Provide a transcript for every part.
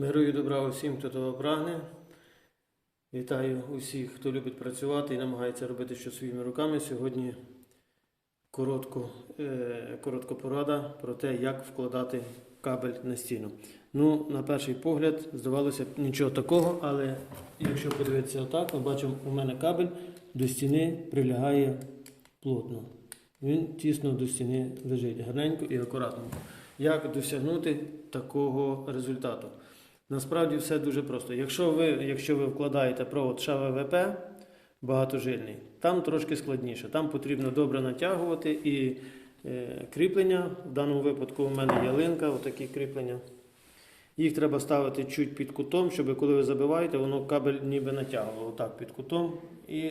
Миру і добра усім, хто того прагне. Вітаю усіх, хто любить працювати і намагається робити щось своїми руками. Сьогодні коротко, е, коротка порада про те, як вкладати кабель на стіну. Ну, на перший погляд, здавалося б, нічого такого, але якщо подивитися отак, ми бачимо, у мене кабель до стіни прилягає плотно. Він тісно до стіни лежить, гарненько і акуратно. Як досягнути такого результату? Насправді все дуже просто. Якщо ви, якщо ви вкладаєте провод ШВВП багатожильний, там трошки складніше. Там потрібно добре натягувати і е, кріплення. В даному випадку у мене ялинка, отакі кріплення. Їх треба ставити чуть під кутом, щоб коли ви забиваєте, воно кабель ніби натягувало отак під кутом. І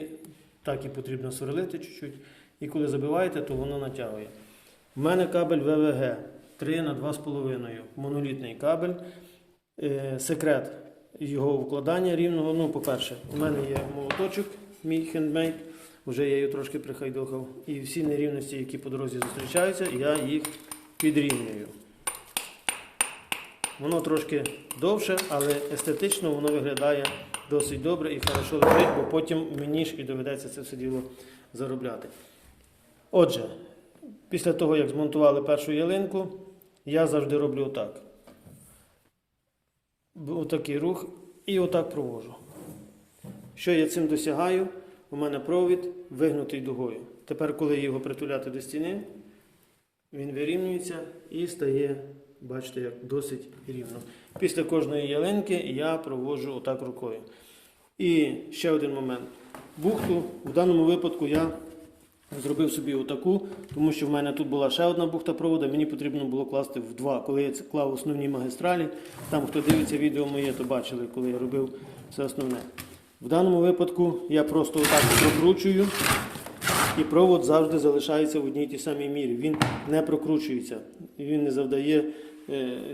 так і потрібно сверлити чуть-чуть. І коли забиваєте, то воно натягує. У мене кабель ВВГ 3 на 2,5. Монолітний кабель. Е, секрет його вкладання рівного. Ну, по-перше, у мене є молоточок, мій хендмейд, вже я його трошки прихайдохав. І всі нерівності, які по дорозі зустрічаються, я їх підрівнюю. Воно трошки довше, але естетично воно виглядає досить добре і хорошо лежить, бо потім мені ж і доведеться це все діло заробляти. Отже, після того, як змонтували першу ялинку, я завжди роблю отак. Отакий рух і отак провожу. Що я цим досягаю? У мене провід вигнутий дугою. Тепер, коли його притуляти до стіни, він вирівнюється і стає, бачите, як досить рівно. Після кожної ялинки я проводжу отак рукою. І ще один момент. Бухту в даному випадку я зробив собі отаку, тому що в мене тут була ще одна бухта провода, мені потрібно було класти в два. Коли я клав основні магістралі, там хто дивиться відео моє, то бачили, коли я робив все основне. В даному випадку я просто отак прокручую, і провод завжди залишається в одній тій самій мірі. Він не прокручується, він не завдає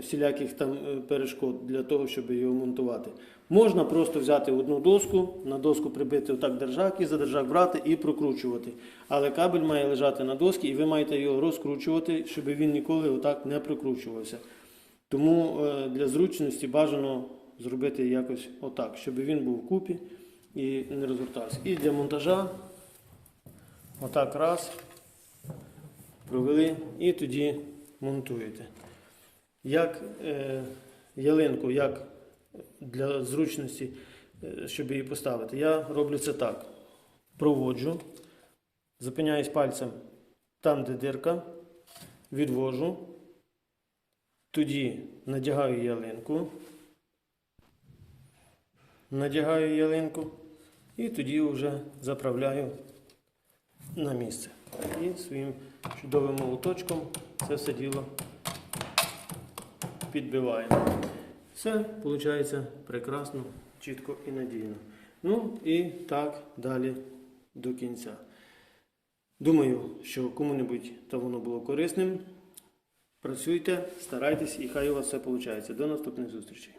всіляких там е, перешкод для того, щоб його монтувати. Можна просто взяти одну доску, на доску прибити отак держак і за держак брати і прокручувати. Але кабель має лежати на доскі, і ви маєте його розкручувати, щоб він ніколи отак не прокручувався. Тому е, для зручності бажано зробити якось отак, щоб він був вкупі і не розвертався. І для монтажа отак раз провели і тоді монтуєте. Як е, ялинку, як для зручності, е, щоб її поставити, я роблю це так. Проводжу, зупиняюсь пальцем там, де дирка, відвожу, тоді надягаю ялинку, надягаю ялинку і тоді вже заправляю на місце. І своїм чудовим молоточком це все діло підбиваємо. Все виходить прекрасно, чітко і надійно. Ну і так далі до кінця. Думаю, що кому-небудь та воно було корисним. Працюйте, старайтесь і хай у вас все виходить. До наступних зустрічей.